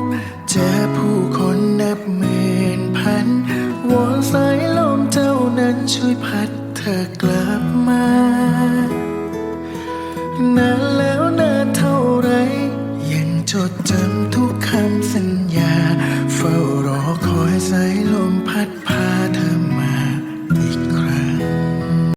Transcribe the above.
บ เจอผู้คนนับหมื่นพัน วอนสายลมเจ้านั้นช่วยพัดเธอกลับมานานแล้วนานเท่าไร ยังจดจำทุกคำสัญญา เฝ้ารอคอยสายลม